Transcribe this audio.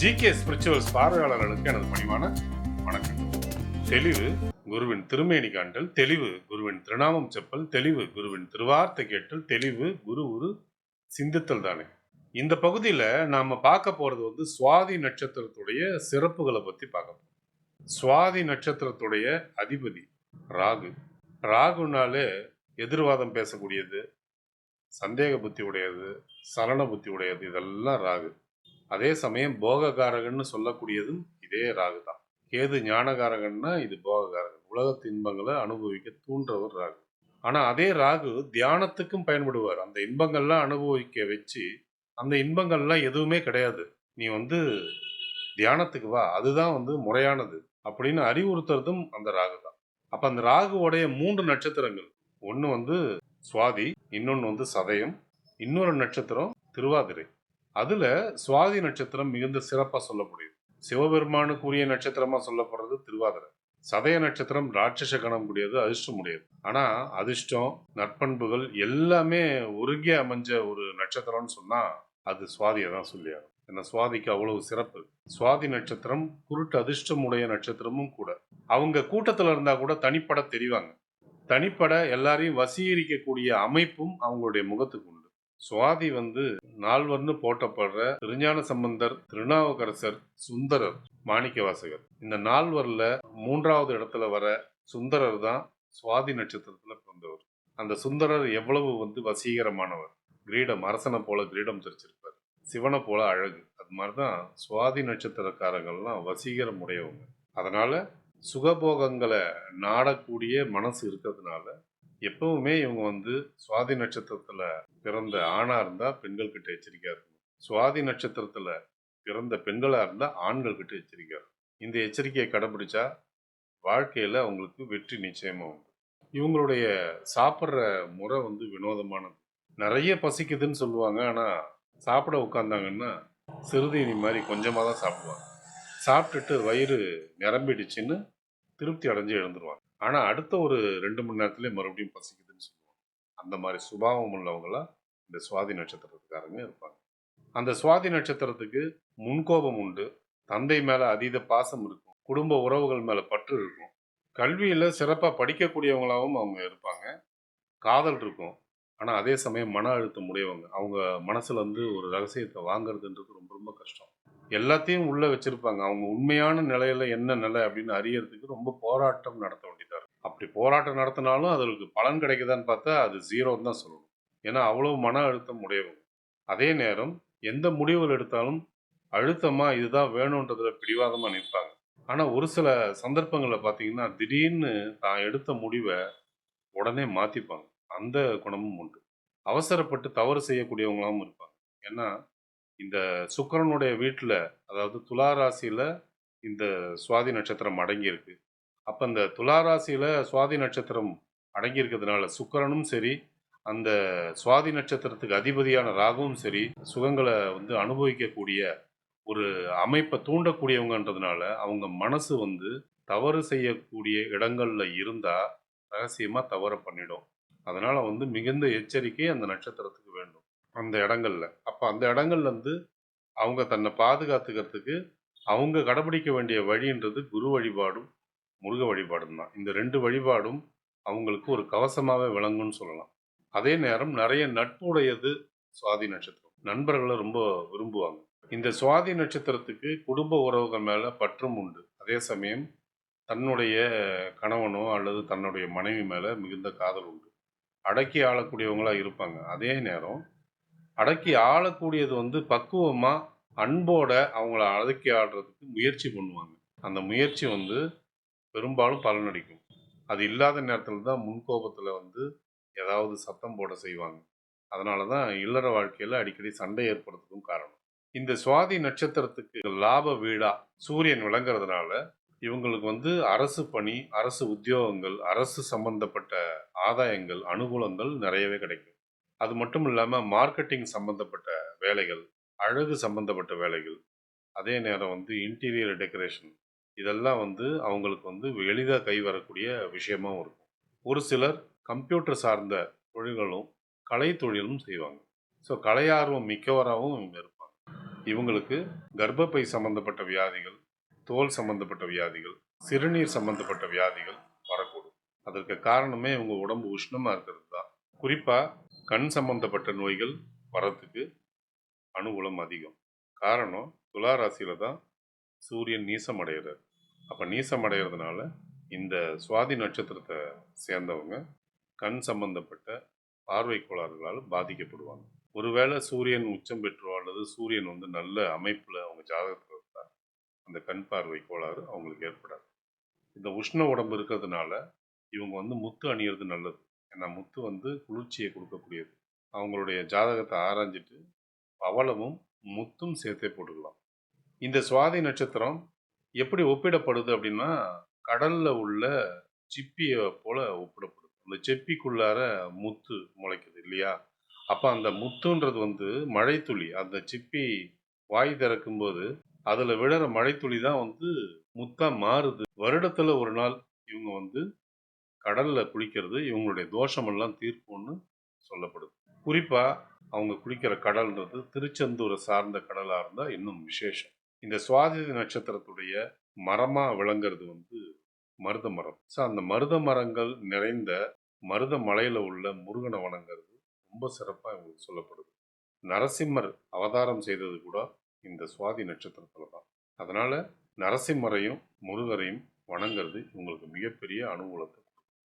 GK spirituals பார்வையாளர்களுக்கு எனது பணிவான வணக்கம். தெளிவு குருவின் திருமேனி காண்டல் தெளிவு குருவின் திருநாமம் செப்பல் தெளிவு குருவின் திருவார்த்தை கேட்டல் தெளிவு குரு உரு சிந்தித்தல் தானே. இந்த பகுதியில் நாம் பார்க்க போகிறது வந்து சுவாதி நட்சத்திரத்துடைய சிறப்புகளை பற்றி பார்க்க போகிறோம் சுவாதி நட்சத்திரத்துடைய அதிபதி ராகு. ராகுனாலே எதிர்வாதம் பேசக்கூடியது சந்தேக புத்தி உடையது சலன புத்தி உடையது இதெல்லாம் ராகு. அதே சமயம் போககாரகன்னு சொல்லக்கூடியதும் இதே ராகு தான். கேது ஞானகாரகன்னா இது போககாரகன் உலக இன்பங்களை அனுபவிக்க தூண்டுறவர் ராகு. ஆனால் அதே ராகு தியானத்துக்கும் பயன்படுவார். அந்த இன்பங்கள்லாம் அனுபவிக்க வச்சு அந்த இன்பங்கள்லாம் எதுவுமே கிடையாது. நீ வந்து தியானத்துக்கு வா அதுதான் வந்து முறையானது அப்படின்னு அறிவுறுத்துறதும் அந்த ராகு தான். அப்போ அந்த ராகுவோடைய மூன்று நட்சத்திரங்கள். ஒன்று வந்து சுவாதி இன்னொன்று வந்து சதயம் இன்னொரு நட்சத்திரம் திருவாதிரை. அதுல சுவாதி நட்சத்திரம் மிகுந்த சிறப்பா சொல்லக்கூடியது. சிவபெருமானுக்குரிய நட்சத்திரமா சொல்லப்படுறது திருவாதிரை. சதய நட்சத்திரம் ராட்சச கணம் கூடியது அதிர்ஷ்டம் உடையது ஆனா அதிர்ஷ்டம் நற்பண்புகள் எல்லாமே ஒருங்கே அமைஞ்ச ஒரு நட்சத்திரம்னு சொன்னா அது சுவாதியை தான் சொல்லியாகும் ஏன்னா சுவாதிக்கு அவ்வளவு சிறப்பு. சுவாதி நட்சத்திரம் குருட்டு அதிர்ஷ்டம் உடைய நட்சத்திரமும் கூட. அவங்க கூட்டத்துல இருந்தா கூட தனிப்பட தெரிவாங்க. தனிப்பட எல்லாரையும் வசீகரிக்கக்கூடிய அமைப்பும் அவங்களுடைய முகத்துக்கு உண்டு. சுவாதி வந்து நால்வர்னு போட்டப்படுற திருஞான சம்பந்தர் திருநாவுக்கரசர் சுந்தரர் மாணிக்க வாசகர் இந்த நால்வரில் மூன்றாவது இடத்துல வர சுந்தரர் தான் சுவாதி நட்சத்திரத்தில் பிறந்தவர். அந்த சுந்தரர் எவ்வளவு வந்து வசீகரமானவர். கிரீடம் அரசனை போல கிரீடம் தெரிச்சிருப்பார். சிவனை போல அழகு. அது மாதிரி தான் சுவாதி நட்சத்திரக்காரங்கள்லாம் வசீகரம் உடையவங்க. அதனால் சுகபோகங்களை நாடக்கூடிய மனசு இருக்கிறதுனால எப்பவுமே இவங்க வந்து சுவாதி நட்சத்திரத்தில் பிறந்த ஆணாக இருந்தால் பெண்கள் கிட்ட எச்சரிக்கையா இருக்கணும். சுவாதி நட்சத்திரத்தில் பிறந்த பெண்களாக இருந்தால் ஆண்கள் கிட்ட எச்சரிக்கையா இருக்கும் இந்த எச்சரிக்கையை கடைபிடிச்சா வாழ்க்கையில் அவங்களுக்கு வெற்றி நிச்சயமாக உண்டு. இவங்களுடைய சாப்பிட்ற முறை வந்து வினோதமானது. நிறைய பசிக்குதுன்னு சொல்லுவாங்க. ஆனால் சாப்பிட உட்காந்தாங்கன்னா சிறுதீனி மாதிரி கொஞ்சமாக தான் சாப்பிடுவாங்க. சாப்பிட்டுட்டு வயிறு நிரம்பிடுச்சுன்னு திருப்தி அடைஞ்சு எழுந்துருவாங்க. ஆனால் அடுத்த ஒரு ரெண்டு மணி நேரத்துலேயே மறுபடியும் பசிக்குதுன்னு சொல்லுவாங்க. அந்த மாதிரி சுபாவம் உள்ளவங்களாம் இந்த சுவாதி நட்சத்திரத்துக்காரங்க இருப்பாங்க. அந்த சுவாதி நட்சத்திரத்துக்கு முன்கோபம் உண்டு. தந்தை மேலே அதீத பாசம் இருக்கும். குடும்ப உறவுகள் மேலே பற்று இருக்கும். கல்வியில் சிறப்பாக படிக்கக்கூடியவங்களாகவும் அவங்க இருப்பாங்க. காதல் இருக்கும். ஆனால் அதே சமயம் மன அழுத்தம் உடையவங்க. அவங்க மனசில் வந்து ஒரு ரகசியத்தை வாங்குறதுன்றது ரொம்ப ரொம்ப கஷ்டம். எல்லாத்தையும் உள்ளே வச்சுருப்பாங்க. அவங்க உண்மையான நிலையில என்ன நிலை அப்படின்னு அறியறதுக்கு ரொம்ப போராட்டம் நடத்த வேண்டியதாக இருக்கும். அப்படி போராட்டம் நடத்தினாலும் அதற்கு பலன் கிடைக்குதான்னு பார்த்தா அது ஜீரோன்னு தான் சொல்லணும். ஏன்னா அவ்வளவு மன அழுத்தம் உடையவங்க அதே நேரம் எந்த முடிவுகள் எடுத்தாலும் அழுத்தமா இதுதான் வேணுன்றதுல பிடிவாதமா நிற்பாங்க. ஆனா ஒரு சில சந்தர்ப்பங்களில் பார்த்தீங்கன்னா திடீர்னு தான் எடுத்த முடிவை உடனே மாத்திப்பாங்க. அந்த குணமும் உண்டு. அவசரப்பட்டு தவறு செய்யக்கூடியவங்களாகவும் இருப்பாங்க. ஏன்னா இந்த சுக்கரனுடைய வீட்டில் அதாவது துலா ராசியில் இந்த சுவாதி நட்சத்திரம் அடங்கியிருக்கு. அப்போ இந்த துலா ராசியில் சுவாதி நட்சத்திரம் அடங்கியிருக்கிறதுனால சுக்கரனும் சரி அந்த சுவாதி நட்சத்திரத்துக்கு அதிபதியான ராகுவும் சரி சுகங்களை வந்து அனுபவிக்கக்கூடிய ஒரு அமைப்பை தூண்டக்கூடியவங்கன்றதுனால அவங்க மனசு வந்து தவறு செய்யக்கூடிய இடங்கள்ல இருந்தால் ரகசியமாக தவறை பண்ணிடும். அதனால் வந்து மிகுந்த எச்சரிக்கை அந்த நட்சத்திரத்துக்கு வேண்டும். அந்த இடங்கள்ல. அப்போ அந்த இடங்கள்லேருந்து அவங்க தன்னை பாதுகாத்துக்கிறதுக்கு அவங்க கடைபிடிக்க வேண்டிய வழின்றது குரு வழிபாடும் முருக வழிபாடும் தான் இந்த ரெண்டு வழிபாடும் அவங்களுக்கு ஒரு கவசமாகவே விளங்கும்னு சொல்லலாம். அதே நேரம் நிறைய நட்புடையது சுவாதி நட்சத்திரம். நண்பர்களை ரொம்ப விரும்புவாங்க. இந்த சுவாதி நட்சத்திரத்துக்கு குடும்ப உறவுகள் மேலே பற்றும் உண்டு. அதே சமயம் தன்னுடைய கணவனோ அல்லது தன்னுடைய மனைவி மேலே மிகுந்த காதல் உண்டு. அடக்கி ஆளக்கூடியவங்களாக இருப்பாங்க. அதே நேரம் அடக்கி ஆளக்கூடியது வந்து பக்குவமாக அன்போட அவங்கள அடக்கி ஆடுறதுக்கு முயற்சி பண்ணுவாங்க. அந்த முயற்சி வந்து பெரும்பாலும் பலனடிக்கும் அது இல்லாத நேரத்தில் தான் முன்கோபத்தில் வந்து ஏதாவது சத்தம் போட செய்வாங்க. அதனால தான் இல்லற வாழ்க்கையில் அடிக்கடி சண்டை ஏற்படுறதுக்கும் காரணம். இந்த சுவாதி நட்சத்திரத்துக்கு லாப வீடா சூரியன் விளங்குறதுனால இவங்களுக்கு வந்து அரசு பணி அரசு உத்தியோகங்கள் அரசு சம்பந்தப்பட்ட ஆதாயங்கள் அனுகூலங்கள் நிறையவே கிடைக்கும். அது மட்டும் இல்லாமல் மார்க்கெட்டிங் சம்பந்தப்பட்ட வேலைகள் அழகு சம்பந்தப்பட்ட வேலைகள் அதே நேரம் வந்து இன்டீரியர் டெக்கரேஷன் இதெல்லாம் வந்து அவங்களுக்கு வந்து எளிதாக கை வரக்கூடிய விஷயமாவும் இருக்கும். ஒரு சிலர் கம்ப்யூட்டர் சார்ந்த தொழில்களும் கலை தொழிலும் செய்வாங்க. ஸோ கலையார்வம் மிக்கவராகவும் இவங்க இருப்பாங்க. இவங்களுக்கு கர்ப்பப்பை சம்பந்தப்பட்ட வியாதிகள் தோல் சம்பந்தப்பட்ட வியாதிகள் சிறுநீர் சம்பந்தப்பட்ட வியாதிகள் வரக்கூடும். அதற்கு காரணமே இவங்க உடம்பு உஷ்ணமாக இருக்கிறது தான். குறிப்பாக கண் சம்பந்தப்பட்ட நோய்கள் வரத்துக்கு அனுகூலம் அதிகம். காரணம் துலா ராசியில தான் சூரியன் நீசம் அடைகிறார் அப்போ நீசம் அடைகிறதுனால இந்த சுவாதி நட்சத்திரத்தை சேர்ந்தவங்க கண் சம்பந்தப்பட்ட பார்வை கோளாறுகளால் பாதிக்கப்படுவாங்க. ஒருவேளை சூரியன் உச்சம் பெற்றோ அல்லது சூரியன் வந்து நல்ல அமைப்பில் அவங்க ஜாதகத்தில் இருந்தால் அந்த கண் பார்வை கோளாறு அவங்களுக்கு ஏற்படாது. இந்த உஷ்ண உடம்பு இருக்கிறதுனால இவங்க வந்து முத்து அணியிறது நல்லது. ஏன்னா முத்து வந்து குளிர்ச்சியை கொடுக்கக்கூடியது. அவங்களுடைய ஜாதகத்தை ஆராய்ஞ்சிட்டு பவளமும் முத்தும் சேர்த்தே போட்டுக்கலாம். இந்த சுவாதி நட்சத்திரம் எப்படி ஒப்பிடப்படுது அப்படின்னா கடலில் உள்ள சிப்பியை போல ஒப்பிடப்படுது. அந்த செப்பிக்குள்ளார முத்து முளைக்குது இல்லையா? அப்போ அந்த முத்துன்றது வந்து மழைத்துளி. அந்த சிப்பி வாய் திறக்கும்போது அதில் விழுற மழைத்துளி தான் வந்து முத்தாக மாறுது. வருடத்தில் ஒரு நாள் இவங்க வந்து கடலில் குளிக்கிறது இவங்களுடைய தோஷமெல்லாம் தீர்க்கும்னு சொல்லப்படுது. குறிப்பாக அவங்க குளிக்கிற கடல்ன்றது திருச்செந்தூரை சார்ந்த கடலாக இருந்தால் இன்னும் விசேஷம். இந்த சுவாதி நட்சத்திரத்துடைய மரமாக விளங்குறது வந்து மருத மரம். ஸோ அந்த மருத மரங்கள் நிறைந்த மருத மலையில் உள்ள முருகனை வணங்குறது ரொம்ப சிறப்பாக இவங்களுக்கு சொல்லப்படுது. நரசிம்மர் அவதாரம் செய்தது கூட இந்த சுவாதி நட்சத்திரத்தில் தான். அதனால் நரசிம்மரையும் முருகரையும் வணங்குறது இவங்களுக்கு மிகப்பெரிய அனுகூலத்தை